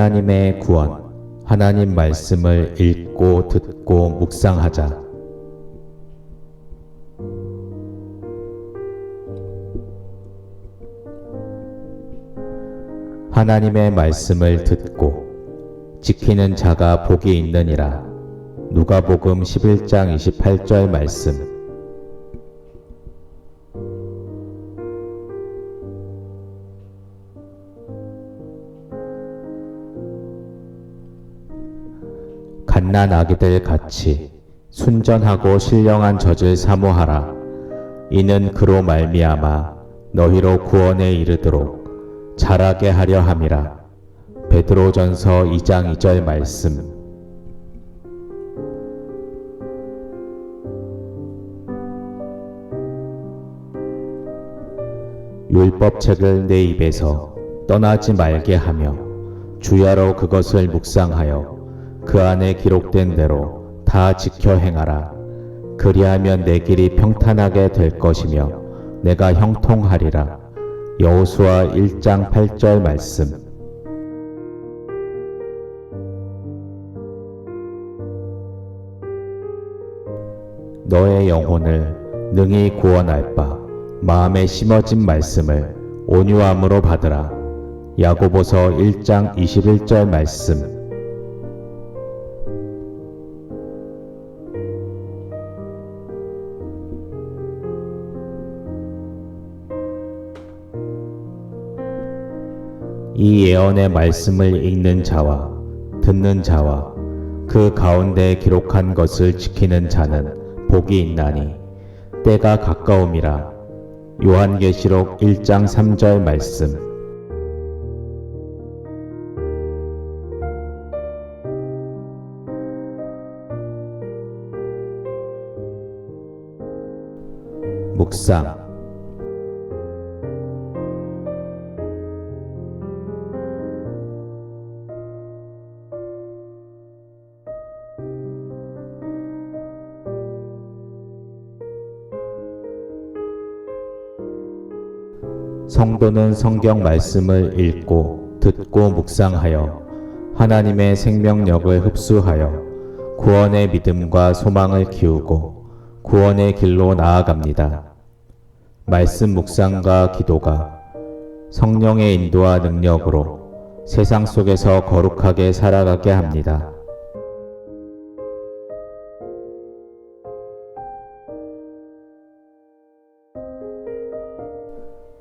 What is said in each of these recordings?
하나님의 구원, 하나님 말씀을 읽고 듣고 묵상하자. 하나님의 말씀을 듣고 지키는 자가 복이 있느니라. 누가복음 11장 28절 말씀. 갓난 아기들 같이 순전하고 신령한 젖을 사모하라. 이는 그로 말미암아 너희로 구원에 이르도록 자라게 하려 함이라. 베드로전서 2장 2절 말씀. 율법책을 내 입에서 떠나지 말게 하며 주야로 그것을 묵상하여 그 안에 기록된 대로 다 지켜 행하라. 그리하면 내 길이 평탄하게 될 것이며 내가 형통하리라. 여호수아 1장 8절 말씀. 너의 영혼을 능히 구원할 바 마음에 심어진 말씀을 온유함으로 받으라. 야고보서 1장 21절 말씀. 이 예언의 말씀을 읽는 자와 듣는 자와 그 가운데 기록한 것을 지키는 자는 복이 있나니 때가 가까움이라. 요한계시록 1장 3절 말씀. 묵상 성도는 성경 말씀을 읽고 듣고 묵상하여 하나님의 생명력을 흡수하여 구원의 믿음과 소망을 키우고 구원의 길로 나아갑니다. 말씀 묵상과 기도가 성령의 인도와 능력으로 세상 속에서 거룩하게 살아가게 합니다.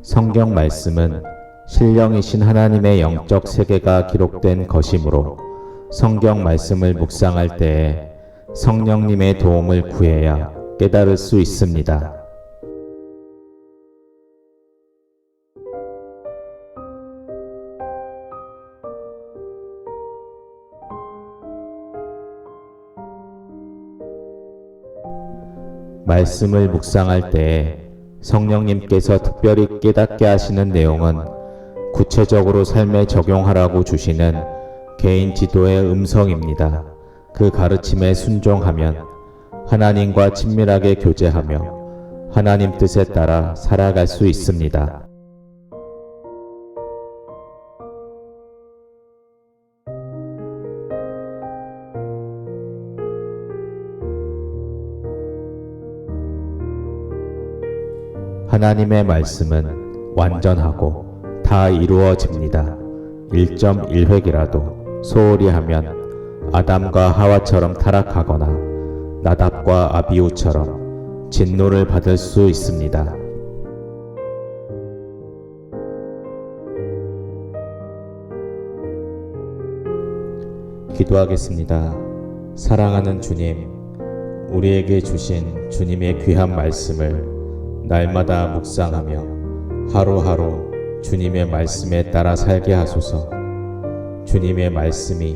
성경 말씀은 신령이신 하나님의 영적 세계가 기록된 것이므로 성경 말씀을 묵상할 때에 성령님의 도움을 구해야 깨달을 수 있습니다. 말씀을 묵상할 때에 성령님께서 특별히 깨닫게 하시는 내용은 구체적으로 삶에 적용하라고 주시는 개인 지도의 음성입니다. 그 가르침에 순종하면 하나님과 친밀하게 교제하며 하나님 뜻에 따라 살아갈 수 있습니다. 하나님의 말씀은 완전하고 다 이루어집니다. 1.1획이라도 소홀히 하면 아담과 하와처럼 타락하거나 나답과 아비우처럼 진노를 받을 수 있습니다. 기도하겠습니다. 사랑하는 주님, 우리에게 주신 주님의 귀한 말씀을 날마다 묵상하며 하루하루 주님의 말씀에 따라 살게 하소서. 주님의 말씀이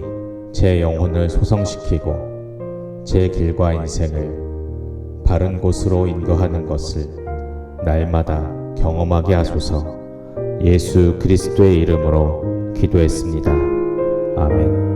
제 영혼을 소성시키고 제 길과 인생을 바른 곳으로 인도하는 것을 날마다 경험하게 하소서. 예수 그리스도의 이름으로 기도했습니다. 아멘.